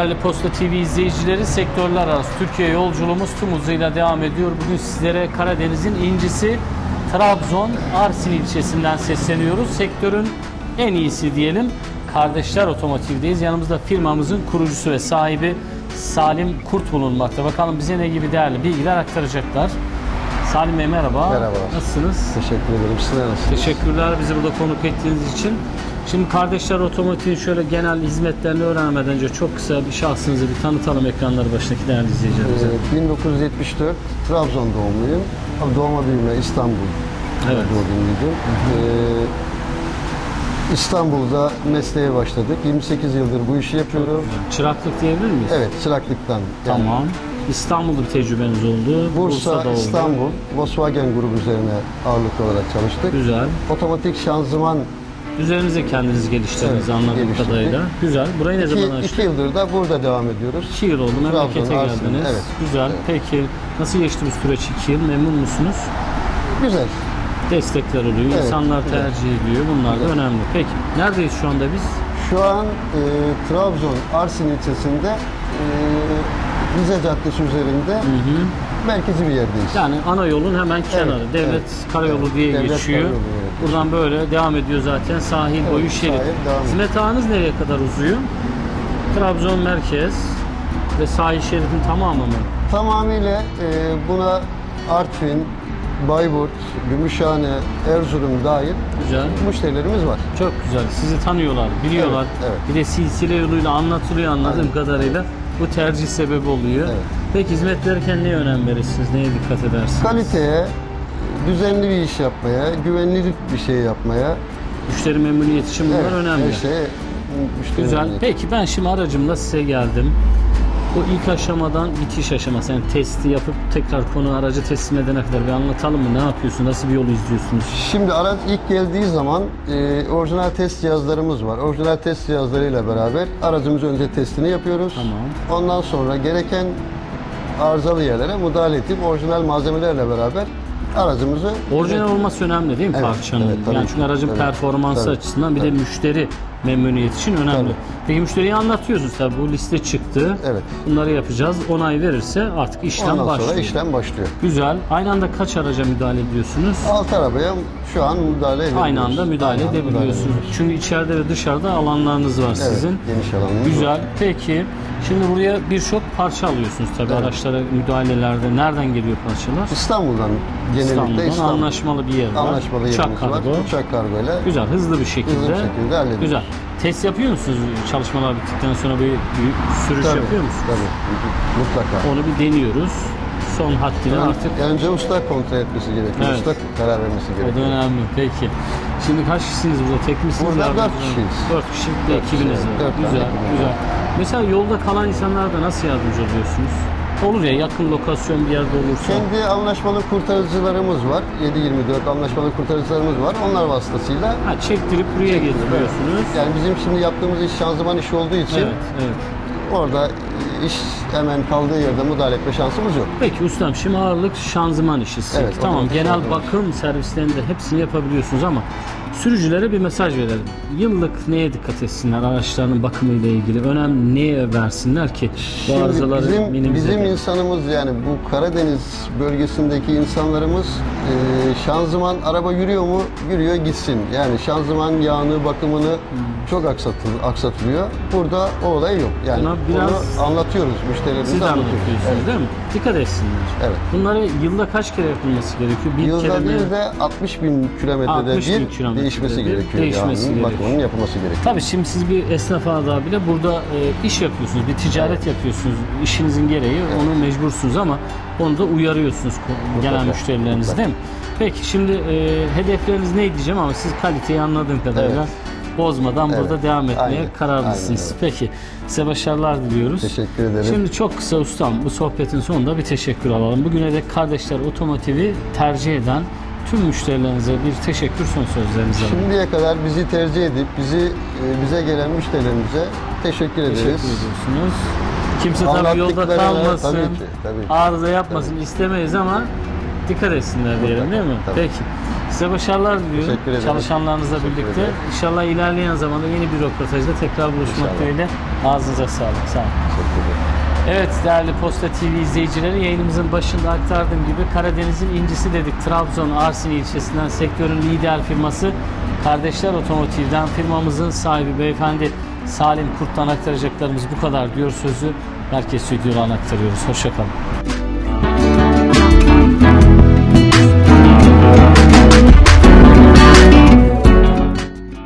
Değerli Posta TV izleyicileri, sektörler arası Türkiye yolculuğumuz tüm hızıyla devam ediyor. Bugün sizlere Karadeniz'in incisi Trabzon Arsin ilçesinden sesleniyoruz. Sektörün en iyisi diyelim. Kardeşler Otomotiv'deyiz. Yanımızda firmamızın kurucusu ve sahibi Salim Kurt bulunmakta. Bakalım bize ne gibi değerli bilgiler aktaracaklar. Salim Bey merhaba. Merhaba. Nasılsınız? Teşekkür ederim. Sizler nasılsınız? Teşekkürler bizi burada konuk ettiğiniz için. Şimdi Kardeşler Otomotiv'in şöyle genel hizmetlerini öğrenmeden önce çok kısa bir şahsınızı bir tanıtalım ekranları başındaki değerli izleyicilerimize. Ee, 1974 Trabzon doğumluyum. Doğma büyüme İstanbul Evet. doğumluydum. Ee, İstanbul'da mesleğe başladık. 28 yıldır bu işi yapıyorum. Çıraklık diyebilir miyiz? Evet, çıraklıktan. Yani Tamam. İstanbul'da bir tecrübeniz oldu. Bursa, Bursa'da oldu. İstanbul, Volkswagen grubu üzerine ağırlıklı olarak çalıştık. Güzel. Otomatik şanzıman Üzerinize kendiniz geliştirdiniz Evet, anladığım geliştirdik. kadarıyla. Güzel. Burayı ne zaman iki, açtınız? iki yıldır da burada devam ediyoruz. İki yıl oldu. Memlekete Trabzon, geldiniz. evet. Güzel. Peki nasıl geçti bu süreç iki yıl? Memnun musunuz? Güzel. Destekler oluyor. Evet, İnsanlar güzel. tercih ediyor. Bunlar da önemli. Peki neredeyiz şu anda biz? Şu an e, Trabzon Arsin ilçesinde e, Rize Caddesi üzerinde merkezi bir yerdeyiz. Yani ana yolun hemen kenarı. Devlet evet. Karayolu Evet, diye Devlet geçiyor. Karayolu, evet. Buradan böyle devam ediyor zaten sahil Evet, boyu şerit. sahil. Hizmet ağınız nereye kadar uzuyor? Trabzon merkez ve sahil şeridin tamamı mı? Tamamıyla e, buna Artvin, Bayburt, Gümüşhane, Erzurum dahil Güzel. müşterilerimiz var. Çok güzel. Sizi tanıyorlar, biliyorlar. Evet, evet. Bir de silsile yoluyla anlatılıyor anladığım Aynen. kadarıyla. Bu tercih sebebi oluyor. Evet. Peki hizmet verirken neye önem verirsiniz? Neye dikkat edersiniz? Kaliteye, düzenli bir iş yapmaya, güvenilir bir şey yapmaya. Müşteri memnuniyeti için bunlar evet, önemli. Her şey müşteri Güzel. memnuniyeti. Peki ben şimdi aracımla size geldim. Bu ilk aşamadan bitiş aşaması yani testi yapıp tekrar konu aracı teslim edene kadar bir anlatalım mı? Ne yapıyorsun? Nasıl bir yol izliyorsunuz? Şimdi araç ilk geldiği zaman e, orijinal test cihazlarımız var. Orijinal test cihazlarıyla beraber aracımızın önce testini yapıyoruz. Tamam. Ondan sonra gereken arızalı yerlere müdahale edip orijinal malzemelerle beraber aracımızı Orijinal olması önemli değil mi Evet, parçanın? evet, tabii yani ki. çünkü aracın Tabii, performansı tabii, açısından bir de müşteri memnuniyeti için önemli. Tabii. Peki müşteriye anlatıyorsunuz tabii bu liste çıktı. Evet. Bunları yapacağız. Onay verirse artık işlem ondan başlıyor. sonra işlem başlıyor. Güzel. Aynı anda kaç araca müdahale ediyorsunuz? Alt arabaya şu an müdahale edebiliyoruz. Aynı anda müdahale Aynı edebiliyorsunuz. edebiliyoruz. Çünkü içeride ve dışarıda alanlarınız var Evet, sizin. geniş alanımız var. Güzel. Peki şimdi buraya birçok parça alıyorsunuz tabii Evet. araçlara müdahalelerde. Nereden geliyor parçalar? İstanbul'dan genellikle İstanbul'dan İstanbul. anlaşmalı bir yer var. Anlaşmalı Uçak yerimiz var. kargo. Uçak kargoyla. Güzel, hızlı bir şekilde. Hızlı bir şekilde hallediyoruz. Güzel. Test yapıyor musunuz çalışmalar bittikten sonra bir, bir sürüş Tabii, yapıyor musunuz? Tabii. Mutlaka. Onu bir deniyoruz. Son haddine artık Önce usta kontrol etmesi gerekiyor. Evet. Usta karar vermesi o da gerekiyor. önemli. Peki. Şimdi kaç kişisiniz burada? Tek misiniz? Burada dört kişiyiz. Dört kişi Dört ekibiniz var. Güzel, güzel. Mesela yolda kalan insanlara da nasıl yardımcı oluyorsunuz? Olur ya yakın lokasyon bir yerde olursa. Kendi anlaşmalı kurtarıcılarımız var. 7-24 anlaşmalı kurtarıcılarımız var. Onlar vasıtasıyla Ha, çektirip buraya getiriyorsunuz. yani bizim şimdi yaptığımız iş şanzıman işi olduğu için Evet, evet. orada iş hemen kaldığı yerde müdahale etme şansımız yok. Peki ustam şimdi ağırlık şanzıman işi. Evet, tamam genel bakım servislerinde hepsini yapabiliyorsunuz ama sürücülere bir mesaj verelim. Yıllık neye dikkat etsinler araçlarının bakımı ile ilgili? Önem neye versinler ki bu Şimdi arızaları bizim, minimize bizim edelim? insanımız yani bu Karadeniz bölgesindeki insanlarımız e, şanzıman araba yürüyor mu yürüyor gitsin. Yani şanzıman yağını bakımını çok aksatıl, aksatılıyor. Burada o olay yok. Yani Buna biraz- onu anlatıyoruz müşterilerimize Siz de anlatıyoruz. anlatıyorsunuz Evet. değil mi? Dikkat etsinler. Evet. Bunları yılda kaç kere yapılması gerekiyor? Bir Yılda kere mi? değil de 60 bin kilometrede 60 bin bir kilometrede değişmesi bir gerekiyor. değişmesi yağının gerekiyor. bakımının yapılması gerekiyor. Tabii şimdi siz bir esnaf ada bile burada e, iş yapıyorsunuz, bir ticaret yapıyorsunuz. İşinizin gereği onu mecbursunuz ama onu da uyarıyorsunuz ko- gelen Mutlaka, müşterileriniz mutlaka. değil mi? Peki şimdi e, hedefleriniz ne diyeceğim ama siz kaliteyi anladığım kadarıyla Evet. bozmadan Evet, burada devam etmeye aynen, kararlısınız. aynen Peki size başarılar diliyoruz. Teşekkür ederim. Şimdi çok kısa ustam bu sohbetin sonunda bir teşekkür alalım. Bugüne dek Kardeşler Otomotiv'i tercih eden tüm müşterilerinize bir teşekkür son sözlerinizi alalım. Şimdiye kadar bizi tercih edip bizi e, bize gelen müşterilerimize teşekkür ederiz. Teşekkür ediyorsunuz. Kimse tabii yolda kalmasın, tabii ki, tabii ki. arıza yapmasın istemeyiz ama dikkat etsinler diyelim değil mi? tabii. Peki. Size başarılar diliyorum. Çalışanlarınızla Teşekkür birlikte. ederim. İnşallah ilerleyen zamanda yeni bir röportajda tekrar buluşmak dileğiyle. Ağzınıza sağlık. Sağ olun. Teşekkür ederim. Evet değerli Posta TV izleyicileri yayınımızın başında aktardığım gibi Karadeniz'in incisi dedik. Trabzon Arsin ilçesinden sektörün lider firması Kardeşler Otomotiv'den firmamızın sahibi beyefendi Salim Kurt'tan aktaracaklarımız bu kadar diyor sözü. Merkez Stüdyo'dan aktarıyoruz. Hoşçakalın.